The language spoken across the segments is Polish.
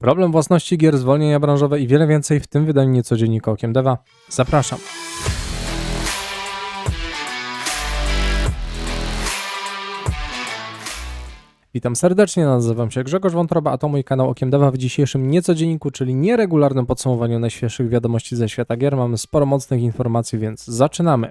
Problem własności gier, zwolnienia branżowe i wiele więcej w tym wydaniu niecodziennika Okiem Deva. Zapraszam. Witam serdecznie, nazywam się Grzegorz Wątroba, a to mój kanał Okiem Deva w dzisiejszym niecodzienniku, czyli nieregularnym podsumowaniu najświeższych wiadomości ze świata gier. Mamy sporo mocnych informacji, więc zaczynamy.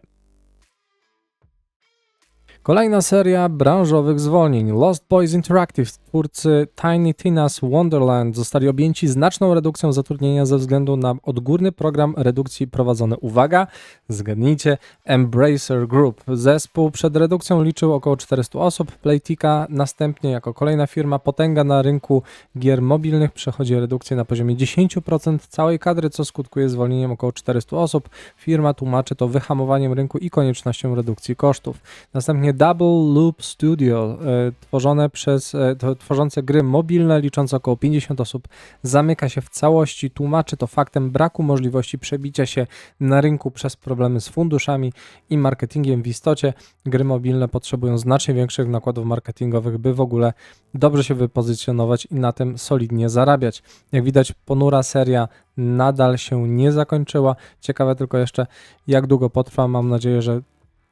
Kolejna seria branżowych zwolnień. Lost Boys Interactive, twórcy Tiny Tina's Wonderland, zostali objęci znaczną redukcją zatrudnienia ze względu na odgórny program redukcji prowadzony, uwaga, zgadnijcie, Embracer Group. Zespół przed redukcją liczył około 400 osób. Playtika następnie jako kolejna firma potęga na rynku gier mobilnych przechodzi redukcję na poziomie 10% całej kadry, co skutkuje zwolnieniem około 400 osób. Firma tłumaczy to wyhamowaniem rynku i koniecznością redukcji kosztów. Następnie Double Loop Studio, e, tworzone przez, e, tworzące gry mobilne, liczące około 50 osób, zamyka się w całości. Tłumaczy to faktem braku możliwości przebicia się na rynku przez problemy z funduszami i marketingiem. W istocie gry mobilne potrzebują znacznie większych nakładów marketingowych, by w ogóle dobrze się wypozycjonować i na tym solidnie zarabiać. Jak widać, ponura seria nadal się nie zakończyła. Ciekawe tylko jeszcze, jak długo potrwa. Mam nadzieję, że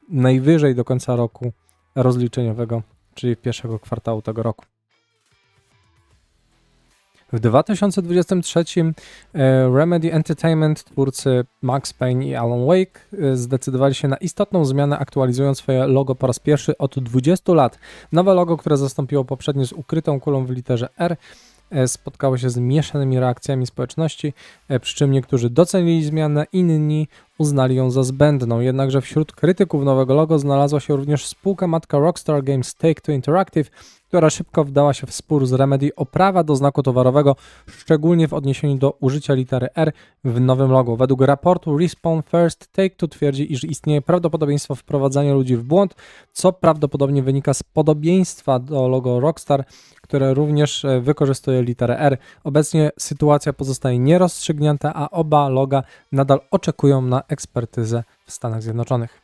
najwyżej do końca roku rozliczeniowego, czyli pierwszego kwartału tego roku. W 2023 e, Remedy Entertainment, twórcy Max Payne i Alan Wake, e, zdecydowali się na istotną zmianę, aktualizując swoje logo po raz pierwszy od 20 lat. Nowe logo, które zastąpiło poprzednie z ukrytą kulą w literze R, e, spotkało się z mieszanymi reakcjami społeczności, przy czym niektórzy docenili zmianę, inni uznali ją za zbędną. Jednakże wśród krytyków nowego logo znalazła się również spółka matka Rockstar Games Take-Two Interactive, która szybko wdała się w spór z Remedy o prawa do znaku towarowego, szczególnie w odniesieniu do użycia litery R w nowym logo. Według raportu Respawn First Take-Two twierdzi, iż istnieje prawdopodobieństwo wprowadzania ludzi w błąd, co prawdopodobnie wynika z podobieństwa do logo Rockstar, które również e, wykorzystuje literę R. Obecnie sytuacja pozostaje nierozstrzygnięta, a oba loga nadal oczekują na ekspertyzę w Stanach Zjednoczonych.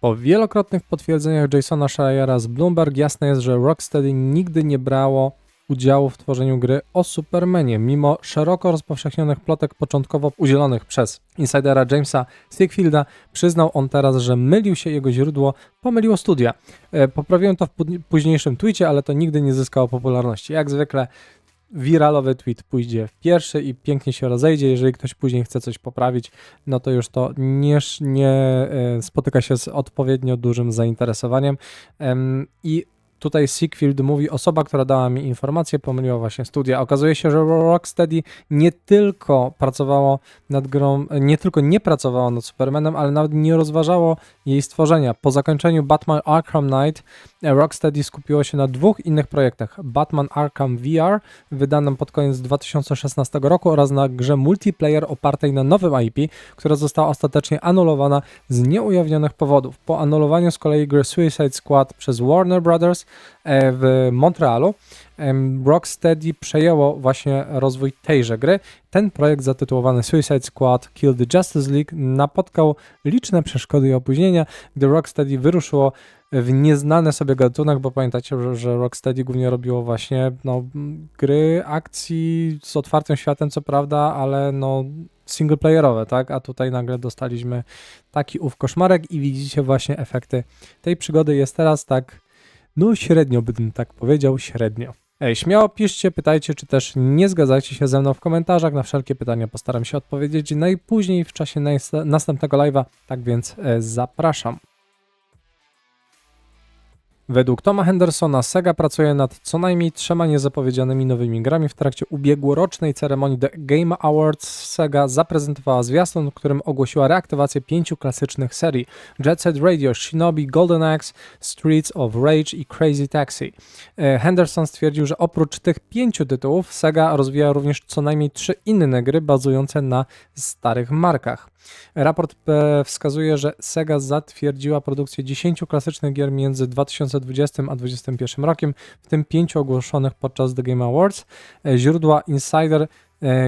Po wielokrotnych potwierdzeniach Jasona Schreiera z Bloomberg jasne jest, że Rocksteady nigdy nie brało udziału w tworzeniu gry o Supermanie, mimo szeroko rozpowszechnionych plotek początkowo udzielonych przez insidera Jamesa Siegfielda, przyznał on teraz, że mylił się jego źródło, pomyliło studia. E, Poprawiłem to w późniejszym tweetie, ale to nigdy nie zyskało popularności. Jak zwykle wiralowy tweet pójdzie w pierwszy i pięknie się rozejdzie. Jeżeli ktoś później chce coś poprawić, no to już to nie, nie e, spotyka się z odpowiednio dużym zainteresowaniem. Em, I tutaj Siegfield mówi, osoba, która dała mi informację, pomyliła właśnie studia. Okazuje się, że Rocksteady nie tylko pracowało nad grą, nie tylko nie pracowało nad Supermanem, ale nawet nie rozważało jej stworzenia. Po zakończeniu Batman Arkham Knight Rocksteady skupiło się na dwóch innych projektach. Batman Arkham VR, wydanym pod koniec 2016 roku oraz na grze multiplayer opartej na nowym IP, która została ostatecznie anulowana z nieujawnionych powodów. Po anulowaniu z kolei gry Suicide Squad przez Warner Brothers e, w Montrealu Rocksteady przejęło właśnie rozwój tejże gry. Ten projekt zatytułowany Suicide Squad Kill the Justice League napotkał liczne przeszkody i opóźnienia, gdy Rocksteady wyruszyło w nieznany sobie gatunek, bo pamiętacie, że, że Rocksteady głównie robiło właśnie no, gry akcji z otwartym światem, co prawda, ale no singleplayerowe, tak? A tutaj nagle dostaliśmy taki ów koszmarek i widzicie właśnie efekty tej przygody. Jest teraz tak, no średnio bym tak powiedział, średnio. Ej, śmiało piszcie, pytajcie, czy też nie zgadzajcie się ze mną w komentarzach. Na wszelkie pytania postaram się odpowiedzieć najpóźniej w czasie następnego live'a, tak więc e, zapraszam. Według Toma Hendersona Sega pracuje nad co najmniej trzema niezapowiedzianymi nowymi grami. W trakcie ubiegłorocznej ceremonii The Game Awards Sega zaprezentowała zwiastun, w którym ogłosiła reaktywację pięciu klasycznych serii Jet Set Radio, Shinobi, Golden Axe, Streets of Rage i Crazy Taxi. E, Henderson stwierdził, że oprócz tych pięciu tytułów Sega rozwija również co najmniej trzy inne gry bazujące na starych markach. Raport e, wskazuje, że Sega zatwierdziła produkcję 10 klasycznych gier między 2020 a 2021 rokiem, w tym 5 ogłoszonych podczas The Game Awards. E, Źródła Insider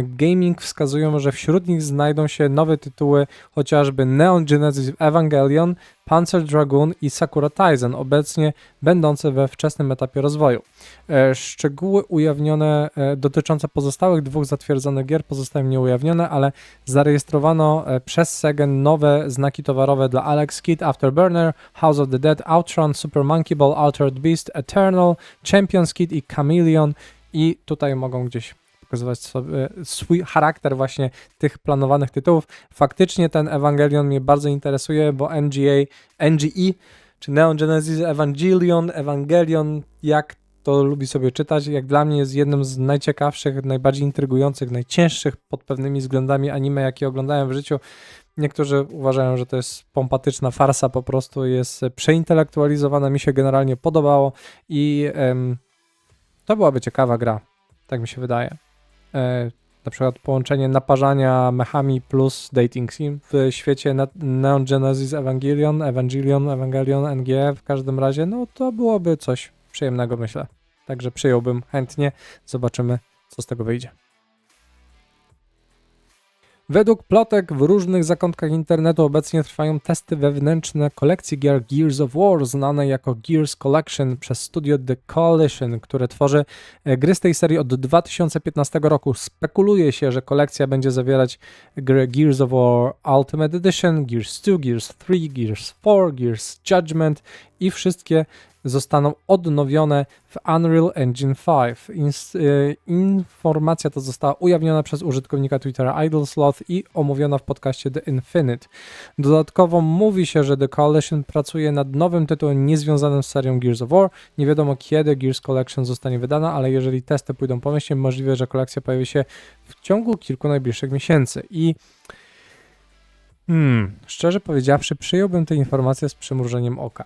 Gaming wskazują, że wśród nich znajdą się nowe tytuły, chociażby Neon Genesis Evangelion, Panzer Dragoon i Sakura Taisen, obecnie będące we wczesnym etapie rozwoju. E, Szczegóły ujawnione e, dotyczące pozostałych dwóch zatwierdzonych gier pozostają nieujawnione, ale zarejestrowano e, przez Sega nowe znaki towarowe dla Alex Kidd, Afterburner, House of the Dead, Outrun, Super Monkey Ball, Altered Beast, Eternal, Champions Kid i Chameleon i tutaj mogą gdzieś pokazywać sobie swój charakter właśnie tych planowanych tytułów. Faktycznie ten Evangelion mnie bardzo interesuje, bo NGA, NGE, czy Neon Genesis Evangelion, Evangelion, jak to lubi sobie czytać, jak dla mnie jest jednym z najciekawszych, najbardziej intrygujących, najcięższych pod pewnymi względami anime, jakie oglądałem w życiu. Niektórzy uważają, że to jest pompatyczna farsa, po prostu jest przeintelektualizowana, mi się generalnie podobało i to byłaby ciekawa gra, tak mi się wydaje. E, na przykład połączenie naparzania mechami plus dating sim w świecie Neon Genesis Evangelion, Evangelion, Evangelion, NG w każdym razie, no to byłoby coś przyjemnego myślę. Także przyjąłbym chętnie, zobaczymy co z tego wyjdzie. Według plotek w różnych zakątkach internetu obecnie trwają testy wewnętrzne kolekcji gier Gears of War, znanej jako Gears Collection przez studio The Coalition, które tworzy e, gry z tej serii od 2015 roku. Spekuluje się, że kolekcja będzie zawierać gry Gears of War Ultimate Edition, Gears 2, Gears 3, Gears 4, Gears Judgment i wszystkie zostaną odnowione w Unreal Engine 5. Ins- y, informacja ta została ujawniona przez użytkownika Twittera IdleSloth i omówiona w podcaście The Infinite. Dodatkowo mówi się, że The Coalition pracuje nad nowym tytułem niezwiązanym z serią Gears of War. Nie wiadomo kiedy Gears Collection zostanie wydana, ale jeżeli testy pójdą pomyślnie, możliwe, że kolekcja pojawi się w ciągu kilku najbliższych miesięcy. I hmm, szczerze powiedziawszy, przyjąłbym tę informację z przymrużeniem oka.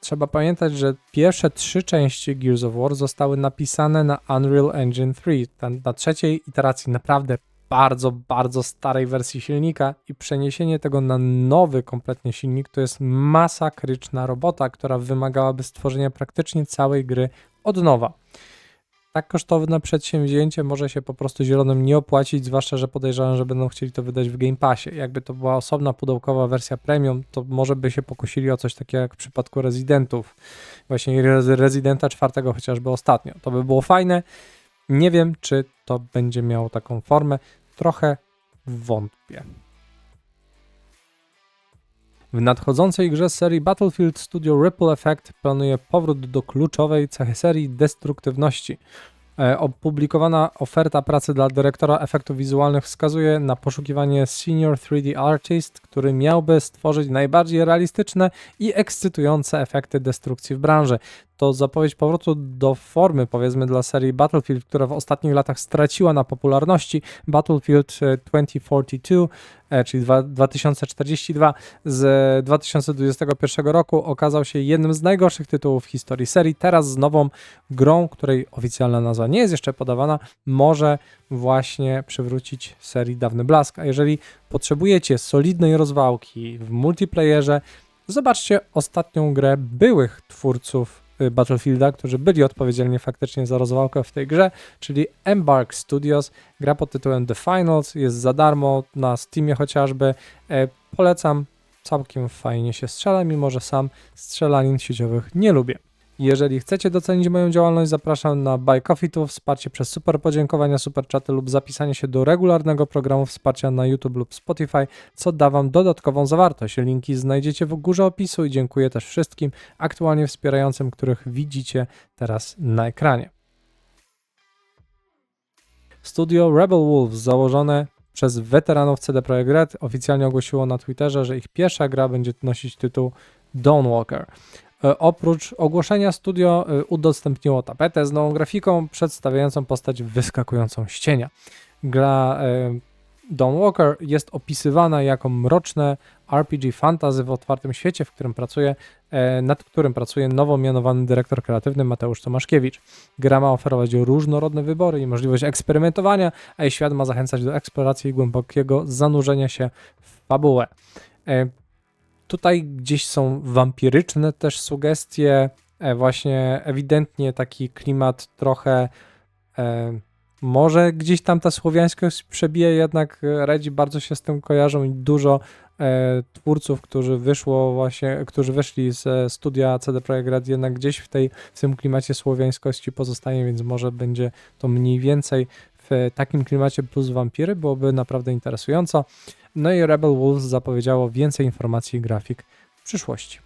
Trzeba pamiętać, że pierwsze trzy części Gears of War zostały napisane na Unreal Engine 3, ta- na trzeciej iteracji naprawdę bardzo, bardzo starej wersji silnika i przeniesienie tego na nowy kompletnie silnik to jest masakryczna robota, która wymagałaby stworzenia praktycznie całej gry od nowa. Tak kosztowne przedsięwzięcie może się po prostu zielonym nie opłacić, zwłaszcza, że podejrzewam, że będą chcieli to wydać w Game Passie. Jakby to była osobna pudełkowa wersja premium, to może by się pokusili o coś takiego jak w przypadku Residentów. Właśnie Re- Residenta czwartego chociażby ostatnio. To by było fajne. Nie wiem, czy to będzie miało taką formę. Trochę wątpię. W nadchodzącej grze z serii Battlefield Studio Ripple Effect planuje powrót do kluczowej cechy serii destruktywności. E, Opublikowana oferta pracy dla dyrektora efektów wizualnych wskazuje na poszukiwanie Senior 3D Artist, który miałby stworzyć najbardziej realistyczne i ekscytujące efekty destrukcji w branży. To zapowiedź powrotu do formy, powiedzmy, dla serii Battlefield, która w ostatnich latach straciła na popularności. Battlefield e, 2042, e, czyli dwa- 2042 z 2021 roku okazał się jednym z najgorszych tytułów w historii serii. Teraz z nową grą, której oficjalna nazwa nie jest jeszcze podawana, może właśnie przywrócić serii dawny blask. A jeżeli potrzebujecie solidnej rozwałki w multiplayerze, zobaczcie ostatnią grę byłych twórców Battlefielda, którzy byli odpowiedzialni faktycznie za rozwałkę w tej grze, czyli Embark Studios. Gra pod tytułem The Finals jest za darmo na Steamie chociażby. E, polecam, całkiem fajnie się strzela, mimo że sam strzelanin sieciowych nie lubię. Jeżeli chcecie docenić moją działalność, zapraszam na Buy Coffee to wsparcie przez super podziękowania, super czaty lub zapisanie się do regularnego programu wsparcia na YouTube lub Spotify, co da Wam dodatkową zawartość. Linki znajdziecie w górze opisu i dziękuję też wszystkim aktualnie wspierającym, których widzicie teraz na ekranie. Studio Rebel Wolves założone przez weteranów CD Projekt Red oficjalnie ogłosiło na Twitterze, że ich pierwsza gra będzie nosić tytuł Dawnwalker. E, Oprócz ogłoszenia studio e, udostępniło tapetę z nową grafiką przedstawiającą postać wyskakującą z cienia. Gra e, Dawnwalker jest opisywana jako mroczne RPG fantasy w otwartym świecie, w którym pracuje, nad którym pracuje nowo mianowany dyrektor kreatywny Mateusz Tomaszkiewicz. Gra ma oferować różnorodne wybory i możliwość eksperymentowania, a jej świat ma zachęcać do eksploracji i głębokiego zanurzenia się w fabułę. Tutaj gdzieś są wampiryczne też sugestie, e, właśnie ewidentnie taki klimat trochę e, Może gdzieś tam ta słowiańskość przebije, jednak Redzi bardzo się z tym kojarzą i dużo e, twórców, którzy wyszło właśnie, którzy wyszli z studia CD Projekt Red, jednak gdzieś w, tej, w tym klimacie słowiańskości pozostaje, więc może będzie to mniej więcej w takim klimacie plus wampiry, byłoby naprawdę interesująco. No i Rebel Wolves zapowiedziało więcej informacji i grafik w przyszłości.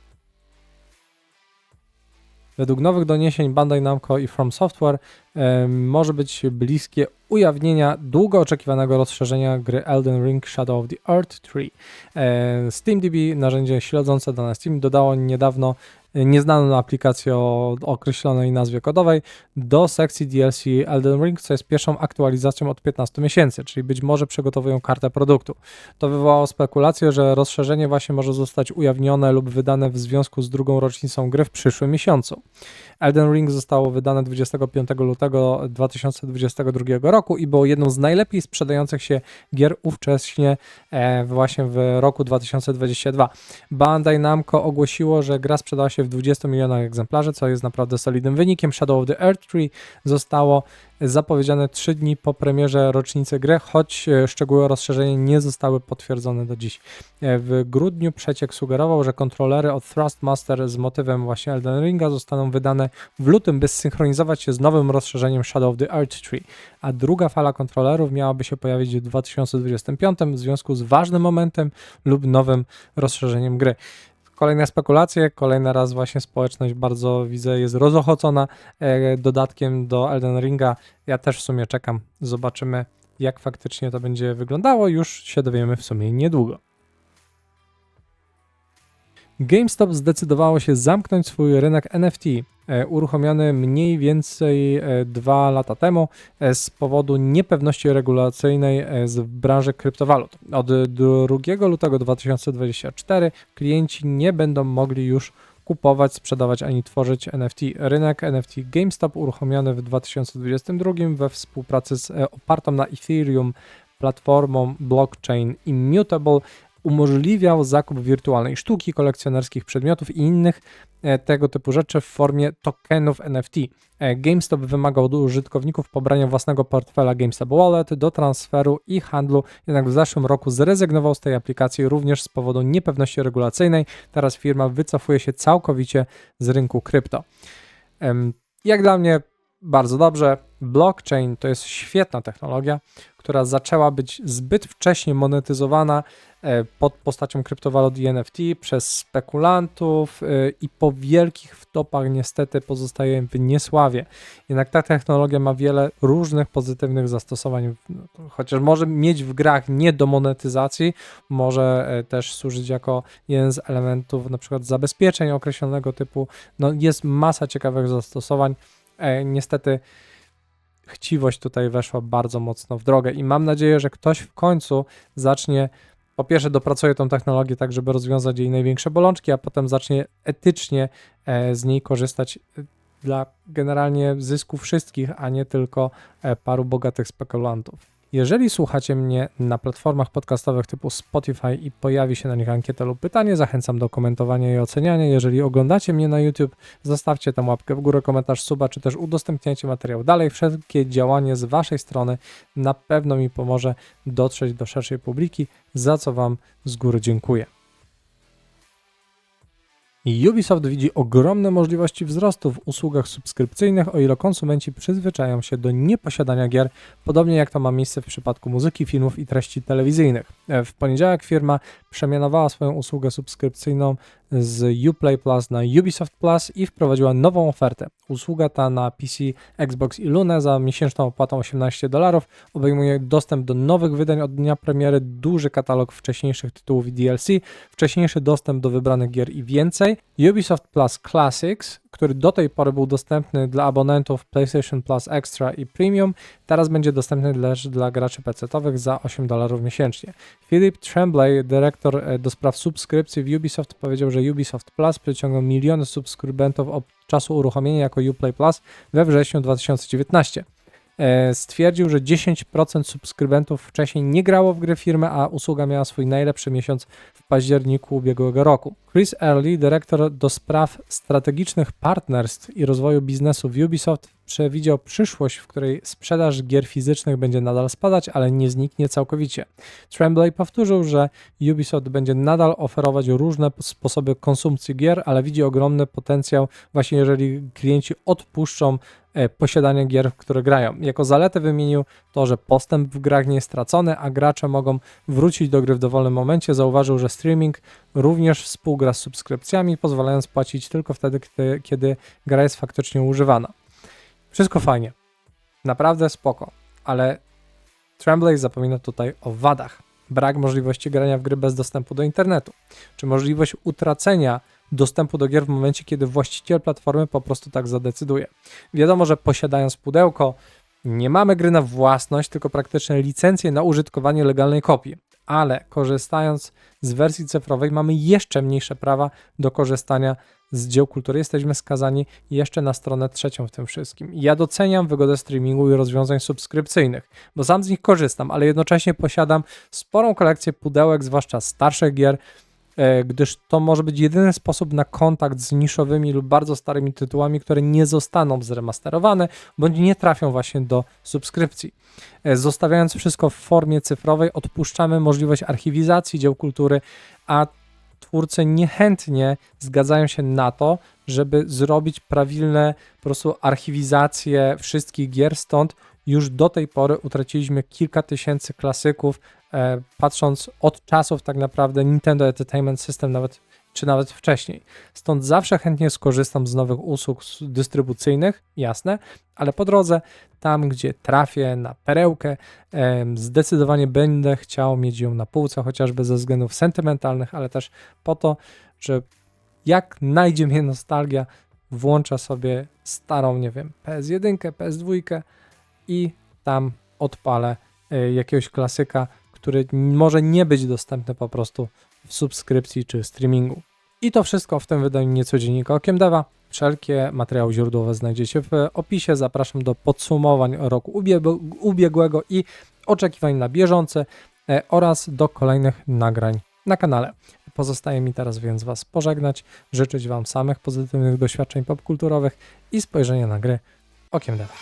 Według nowych doniesień Bandai Namco i From Software e, może być bliskie ujawnienia długo oczekiwanego rozszerzenia gry Elden Ring Shadow of the Earth 3. E, SteamDB, narzędzie śledzące dane Steam, dodało niedawno nieznaną aplikację o określonej nazwie kodowej do sekcji DLC Elden Ring, co jest pierwszą aktualizacją od 15 miesięcy, czyli być może przygotowują kartę produktu. To wywołało spekulację, że rozszerzenie właśnie może zostać ujawnione lub wydane w związku z drugą rocznicą gry w przyszłym miesiącu. Elden Ring zostało wydane 25 lutego 2022 roku i było jedną z najlepiej sprzedających się gier ówcześnie e, właśnie w roku 2022. Bandai Namco ogłosiło, że gra sprzedała się w 20 milionach egzemplarzy, co jest naprawdę solidnym wynikiem. Shadow of the Earth Tree zostało zapowiedziane 3 dni po premierze rocznicy gry, choć e, szczegóły rozszerzenia nie zostały potwierdzone do dziś. E, W grudniu przeciek sugerował, że kontrolery od Thrustmaster z motywem właśnie Elden Ringa zostaną wydane w lutym, by zsynchronizować się z nowym rozszerzeniem Shadow of the Earth Tree, a druga fala kontrolerów miałaby się pojawić w 2025 w związku z ważnym momentem lub nowym rozszerzeniem gry. Kolejne spekulacje, kolejny raz właśnie społeczność bardzo widzę jest rozochocona e, dodatkiem do Elden Ringa. Ja też w sumie czekam, zobaczymy jak faktycznie to będzie wyglądało, już się dowiemy w sumie niedługo. GameStop zdecydowało się zamknąć swój rynek NFT, uruchomiony mniej więcej e, dwa lata temu e, z powodu niepewności regulacyjnej e, z branży kryptowalut. Od 2 lutego 2024 klienci nie będą mogli już kupować, sprzedawać ani tworzyć NFT. Rynek NFT GameStop uruchomiony w 2022 we współpracy z e, opartą na Ethereum platformą blockchain Immutable umożliwiał zakup wirtualnej sztuki, kolekcjonerskich przedmiotów i innych e, tego typu rzeczy w formie tokenów NFT. E, GameStop wymaga od użytkowników pobrania własnego portfela GameStop Wallet do transferu i handlu, jednak w zeszłym roku zrezygnował z tej aplikacji również z powodu niepewności regulacyjnej. Teraz firma wycofuje się całkowicie z rynku krypto. Jak dla mnie bardzo dobrze. Blockchain to jest świetna technologia, która zaczęła być zbyt wcześnie monetyzowana e, pod postacią kryptowalut i NFT przez spekulantów e, i po wielkich wtopach niestety pozostaje w niesławie. Jednak ta technologia ma wiele różnych pozytywnych zastosowań, no, chociaż może mieć w grach nie do monetyzacji, może e, też służyć jako jeden z elementów na przykład zabezpieczeń określonego typu. No, jest masa ciekawych zastosowań. Niestety chciwość tutaj weszła bardzo mocno w drogę i mam nadzieję, że ktoś w końcu zacznie po pierwsze dopracuje tą technologię tak, żeby rozwiązać jej największe bolączki, a potem zacznie etycznie e, z niej korzystać e, dla generalnie zysku wszystkich, a nie tylko e, paru bogatych spekulantów. Jeżeli słuchacie mnie na platformach podcastowych typu Spotify i pojawi się na nich ankieta lub pytanie, zachęcam do komentowania i oceniania. Jeżeli oglądacie mnie na YouTube, zostawcie tam łapkę w górę, komentarz, suba, czy też udostępniajcie materiał dalej. Wszelkie działanie z Waszej strony na pewno mi pomoże dotrzeć do szerszej publiki, za co Wam z góry dziękuję. Ubisoft widzi ogromne możliwości wzrostu w usługach subskrypcyjnych, o ile konsumenci przyzwyczają się do nieposiadania gier, podobnie jak to ma miejsce w przypadku muzyki, filmów i treści telewizyjnych. E, W poniedziałek firma przemianowała swoją usługę subskrypcyjną z Uplay Plus na Ubisoft Plus i wprowadziła nową ofertę. Usługa ta na PC, Xbox i Luna za miesięczną opłatą 18 dolarów obejmuje dostęp do nowych wydań od dnia premiery, duży katalog wcześniejszych tytułów i DLC, wcześniejszy dostęp do wybranych gier i więcej. Ubisoft Plus Classics, który do tej pory był dostępny dla abonentów PlayStation Plus Extra i Premium, teraz będzie dostępny też dla graczy PC-owych za 8 dolarów miesięcznie. Philip Tremblay, dyrektor e, do spraw subskrypcji w Ubisoft, powiedział, że Ubisoft Plus przyciągnął miliony subskrybentów od czasu uruchomienia jako Uplay Plus we wrześniu 2019. e, stwierdził, że 10% subskrybentów wcześniej nie grało w gry firmy, a usługa miała swój najlepszy miesiąc w październiku ubiegłego roku. Chris Early, dyrektor do spraw strategicznych partnerstw i rozwoju biznesu w Ubisoft, przewidział przyszłość, w której sprzedaż gier fizycznych będzie nadal spadać, ale nie zniknie całkowicie. Tremblay powtórzył, że Ubisoft będzie nadal oferować różne sposoby konsumpcji gier, ale widzi ogromny potencjał właśnie jeżeli klienci odpuszczą e, posiadanie gier, w które grają. Jako zaletę wymienił to, że postęp w grach nie jest stracony, a gracze mogą wrócić do gry w dowolnym momencie. Zauważył, że streaming również współgra z subskrypcjami, pozwalając płacić tylko wtedy, kiedy, kiedy gra jest faktycznie używana. Wszystko fajnie. Naprawdę spoko, ale Tremblay zapomina tutaj o wadach. Brak możliwości grania w gry bez dostępu do internetu, czy możliwość utracenia dostępu do gier w momencie, kiedy właściciel platformy po prostu tak zadecyduje. Wiadomo, że posiadając pudełko, nie mamy gry na własność, tylko praktyczne licencje na użytkowanie legalnej kopii. Ale korzystając z wersji cyfrowej, mamy jeszcze mniejsze prawa do korzystania z dzieł kultury. Jesteśmy skazani jeszcze na stronę trzecią w tym wszystkim. Ja doceniam wygodę streamingu i rozwiązań subskrypcyjnych, bo sam z nich korzystam, ale jednocześnie posiadam sporą kolekcję pudełek, zwłaszcza starszych gier, e, gdyż to może być jedyny sposób na kontakt z niszowymi lub bardzo starymi tytułami, które nie zostaną zremasterowane bądź nie trafią właśnie do subskrypcji. E, Zostawiając wszystko w formie cyfrowej, odpuszczamy możliwość archiwizacji dzieł kultury, a twórcy niechętnie zgadzają się na to, żeby zrobić prawilne po prostu archiwizację wszystkich gier, stąd już do tej pory utraciliśmy kilka tysięcy klasyków, e, patrząc od czasów tak naprawdę Nintendo Entertainment System nawet czy nawet wcześniej. Stąd zawsze chętnie skorzystam z nowych usług dystrybucyjnych, jasne, ale po drodze, tam gdzie trafię na perełkę, zdecydowanie będę chciał mieć ją na półce, chociażby ze względów sentymentalnych, ale też po to, że jak najdzie mnie nostalgia, włączę sobie starą, nie wiem, PS1, PS2 i tam odpalę e, jakiegoś klasyka, który może nie być dostępny po prostu w subskrypcji czy streamingu. I to wszystko w tym wydaniu niecodziennika Okiem Deva. Wszelkie materiały źródłowe znajdziecie w opisie. Zapraszam do podsumowań roku ubieg- ubiegłego i oczekiwań na bieżące e, oraz do kolejnych nagrań na kanale. Pozostaje mi teraz więc Was pożegnać, życzyć Wam samych pozytywnych doświadczeń popkulturowych i spojrzenia na gry okiem Deva.